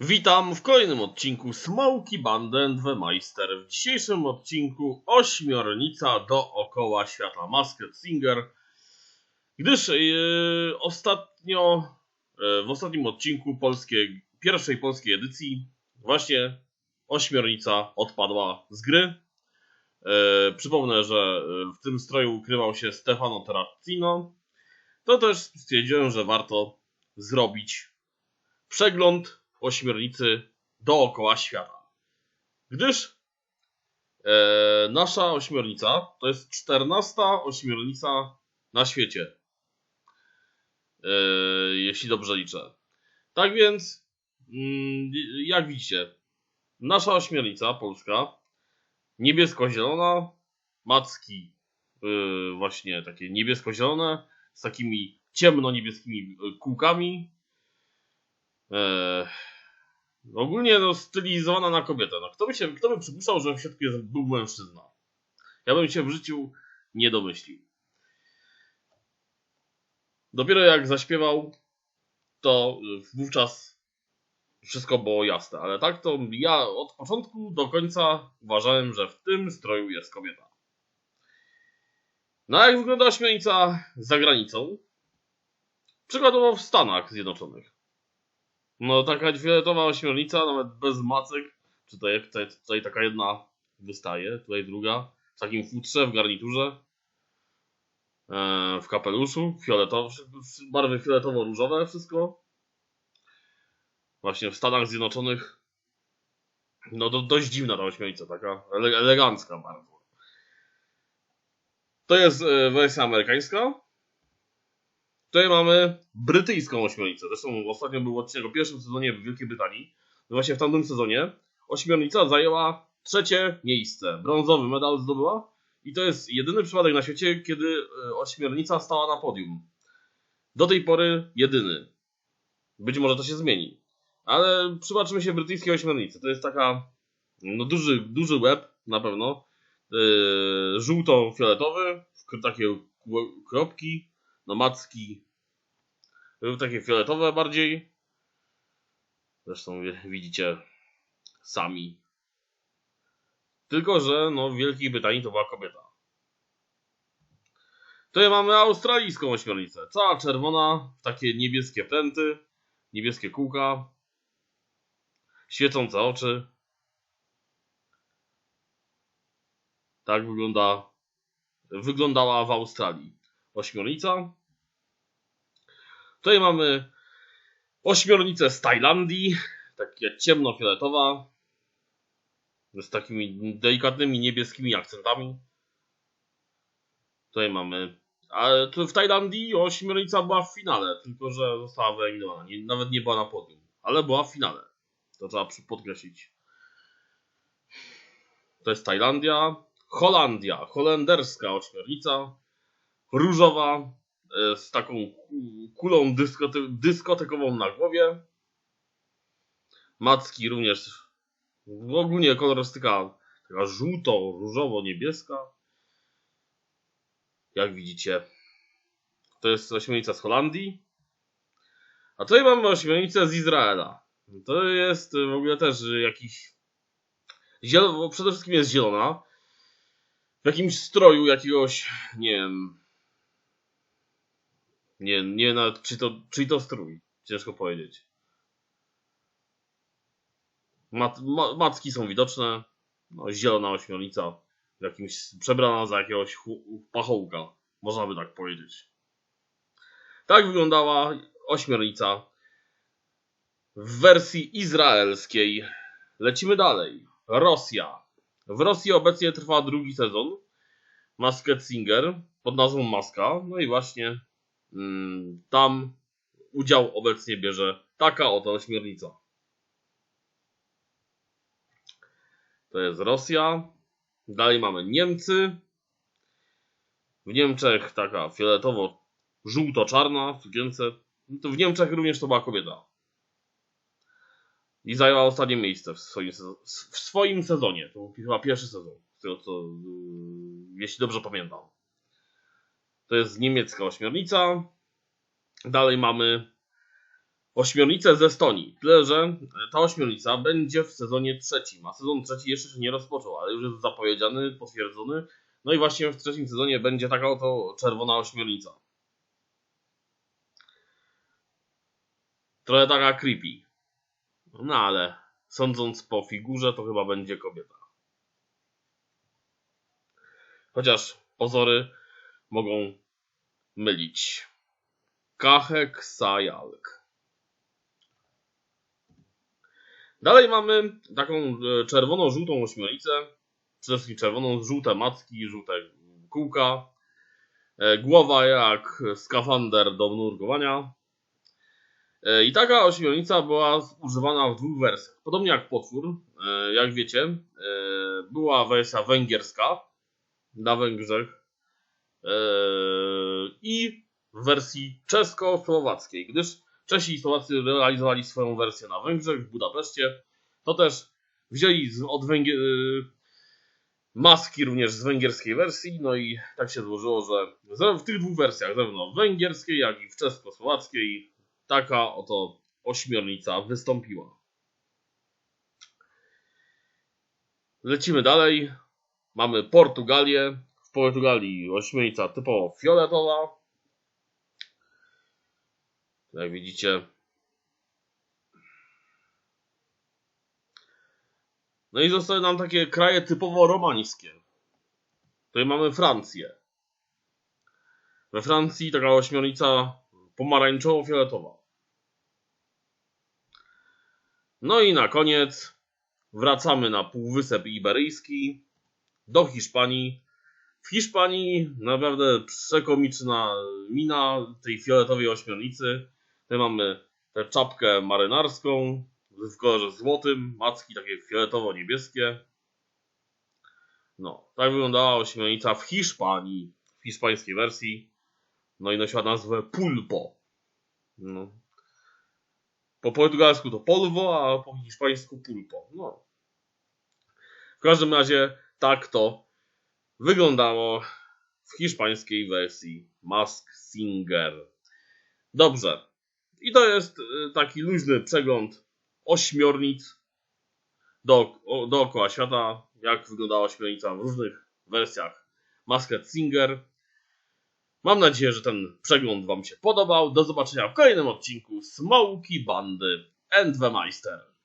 Witam w kolejnym odcinku Smoky Band The Meister. W dzisiejszym odcinku ośmiornica dookoła świata Masked Singer, gdyż yy, ostatnio, yy, w ostatnim odcinku polskiej, pierwszej polskiej edycji właśnie ośmiornica odpadła z gry. Yy, przypomnę, że w tym stroju ukrywał się Stefano Terracino. To też stwierdziłem, że warto zrobić przegląd ośmiornicy dookoła świata. Gdyż e, nasza ośmiornica to jest 14 ośmiornica na świecie. E, jeśli dobrze liczę. Tak więc, mm, jak widzicie, nasza ośmiornica polska, niebiesko-zielona, macki e, właśnie takie niebiesko-zielone, z takimi ciemno-niebieskimi kółkami, Eee, ogólnie no, stylizowana na kobietę. No, kto, by się, kto by przypuszczał, że w środku jest, był mężczyzna? Ja bym się w życiu nie domyślił. Dopiero jak zaśpiewał, to wówczas wszystko było jasne. Ale tak to ja od początku do końca uważałem, że w tym stroju jest kobieta. No a jak wygląda ośmiornica za granicą? Przykładowo w Stanach Zjednoczonych. No taka fioletowa ośmiornica, nawet bez macek. Tutaj, tutaj, tutaj taka jedna wystaje, tutaj druga. W takim futrze, w garniturze. E, w kapeluszu, fioletowo, barwy fioletowo-różowe wszystko. Właśnie w Stanach Zjednoczonych no do, dość dziwna ta ośmiornica, taka ele elegancka bardzo. To jest e, wersja amerykańska. Tutaj mamy brytyjską ośmiornicę. Zresztą ostatnio był odcinek o pierwszym sezonie w Wielkiej Brytanii. No właśnie w tamtym sezonie ośmiornica zajęła trzecie miejsce. Brązowy medal zdobyła. I to jest jedyny przypadek na świecie, kiedy e, ośmiornica stała na podium. Do tej pory jedyny. Być może to się zmieni. Ale przypatrzymy się brytyjskiej ośmiornicy. To jest taka no duży, duży łeb na pewno. Yy, żółto-fioletowy, takie kropki, no macki były takie fioletowe bardziej. Zresztą widzicie sami. Tylko, że no, w Wielkiej Brytanii to była kobieta. Tutaj mamy australijską ośmiornicę. Cała czerwona, takie niebieskie pręty, niebieskie kółka, świecące oczy. Tak wygląda, wyglądała w Australii ośmiornica. Tutaj mamy ośmiornicę z Tajlandii, taka ciemnofioletowa, z takimi delikatnymi niebieskimi akcentami. Tutaj mamy. Ale w Tajlandii ośmiornica była w finale, tylko że została wyeliminowana. Nie, nawet nie była na podium, ale była w finale. To trzeba podkreślić. To jest Tajlandia. Holandia, holenderska ośmiornica. Różowa, z taką kulą dyskote dyskotekową na głowie. Macki również ogólnie kolorystyka taka żółto-różowo-niebieska. Jak widzicie, to jest ośmiornica z Holandii. A tutaj mamy ośmiornicę z Izraela. To jest w ogóle też jakiś. Zielona, przede wszystkim jest zielona. W jakimś stroju jakiegoś, nie wiem, nie, nie na, czy to, czy to strój. Ciężko powiedzieć. Mat, ma, macki są widoczne. No, zielona ośmiornica. Jakimś, przebrana za jakiegoś pachołka. Można by tak powiedzieć. Tak wyglądała ośmiornica w wersji izraelskiej. Lecimy dalej. Rosja. W Rosji obecnie trwa drugi sezon. Masked Singer pod nazwą Maska. No i właśnie tam udział obecnie bierze taka oto ośmiornica. To jest Rosja. Dalej mamy Niemcy. W Niemczech taka fioletowo-żółto-czarna w sukience. W Niemczech również to była kobieta. I zajęła ostatnie miejsce w swoim, w swoim sezonie. To był chyba pierwszy sezon, z tego co, yy, jeśli dobrze pamiętam. To jest niemiecka ośmiornica. Dalej mamy ośmiornicę z Estonii. Tyle, że ta ośmiornica będzie w sezonie trzecim, a sezon trzeci jeszcze się nie rozpoczął, ale już jest zapowiedziany, potwierdzony. No i właśnie w trzecim sezonie będzie taka oto czerwona ośmiornica. Trochę taka creepy. No ale sądząc po figurze, to chyba będzie kobieta. Chociaż pozory mogą mylić. Kachek Sajalk. Dalej mamy taką e, czerwono-żółtą ośmiolicę. Przede wszystkim czerwoną, żółte macki, żółte kółka. E, Głowa jak skafander do nurkowania. E, I taka ośmiornica była używana w dwóch wersjach. Podobnie jak potwór, jak wiecie, była wersja węgierska na Węgrzech i w wersji czesko-słowackiej, gdyż Czesi i Słowacy realizowali swoją wersję na Węgrzech, w Budapeszcie. To też wzięli od Węgier... maski również z węgierskiej wersji, no i tak się złożyło, że w tych dwóch wersjach, zarówno w węgierskiej, jak i w czesko-słowackiej, taka oto ośmiornica wystąpiła. Lecimy dalej. Mamy Portugalię. Portugalii ośmiornica typowo fioletowa. Jak widzicie. No i zostały nam takie kraje typowo romańskie. Tutaj mamy Francję. We Francji taka ośmiornica pomarańczowo-fioletowa. No i na koniec wracamy na Półwysep Iberyjski do Hiszpanii. W Hiszpanii naprawdę przekomiczna mina tej fioletowej ośmiornicy. Tutaj mamy tę czapkę marynarską w kolorze złotym, macki takie fioletowo-niebieskie. No, tak wyglądała ośmiornica w Hiszpanii, w hiszpańskiej wersji. No i nosiła nazwę Pulpo. No. Po portugalsku to polvo, a po hiszpańsku pulpo. No. W każdym razie tak to wyglądało w hiszpańskiej wersji Mask Singer. Dobrze. I to jest y, taki luźny przegląd ośmiornic do, o, dookoła świata, jak wyglądała ośmiornica w różnych wersjach Masked Singer. Mam nadzieję, że ten przegląd Wam się podobał. Do zobaczenia w kolejnym odcinku Smoki Bandy and the Meister.